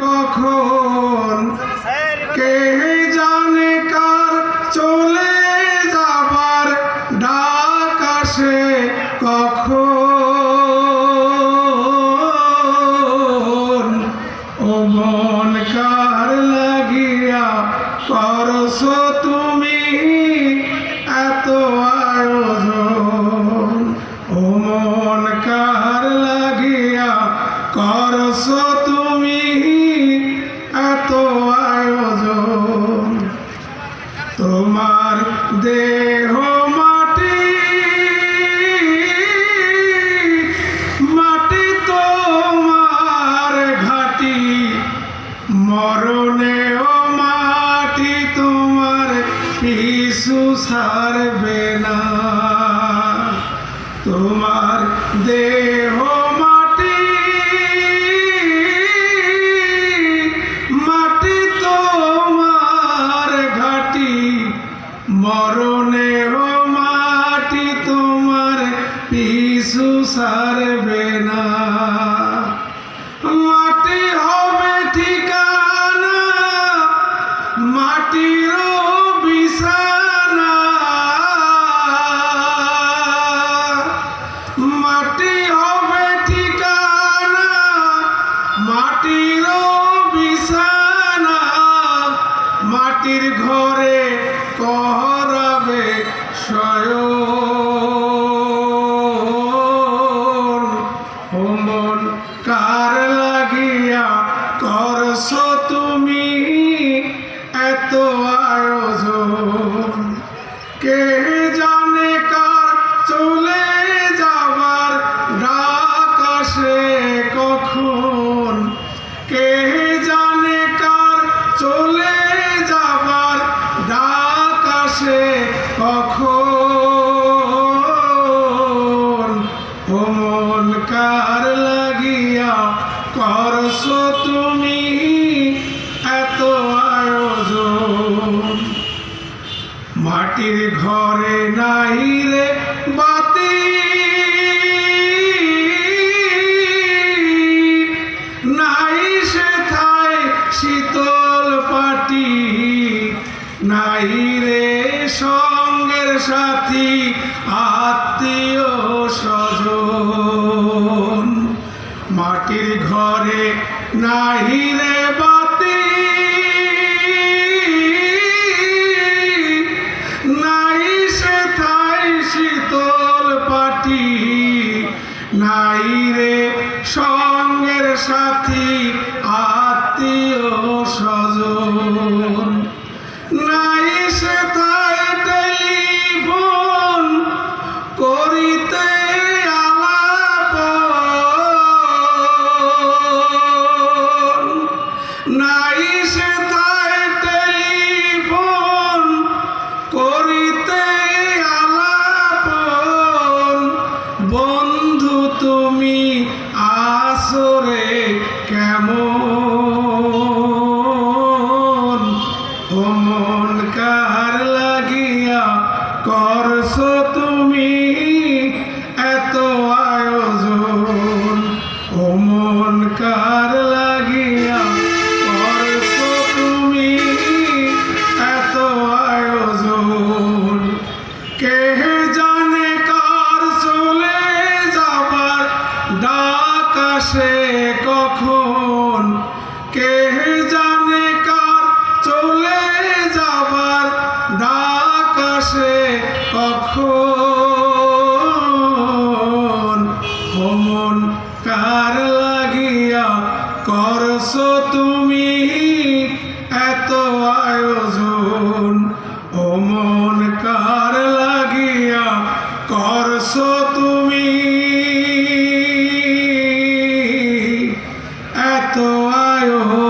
কখন? কে জানে চলে যাবার ডাক আসে কখন? ও মন কার লাগিয়া করছ তুমি এত আয়োজন? ও মন কার লাগিয়া করছ তোমার দেহ মাটি মাটি তোমার ঘাটি মরণে ও মাটি তোমার পিছু ছাড়বে না। তোমার দেহ পিছু ছাড়বে না মাটি হবে ঠিকানা বিছানা। মাটি ঠিকানা বিছানা। মাটির ঘরে কহরাবে শয়ন মন কার লাগিয়া করস তুমি এত আয়োজন মাটির ঘরে নাই রে বাতি। সঙ্গের সাথী, আত্মীয় স্বজন। মাটির ঘরে নাহি রে বাতি নাই সে থাই শীতল পাটি। নাই রে সঙ্গের সাথী, আত্মীয় স্বজন। নাই সে থাই কেমন? ও কার লাগিয়া করছ তুমি? কার লাগিয়া করস তুমি এত আয়োজন? ও মন কার লাগিয়া করস তুমি এত আয়োজন?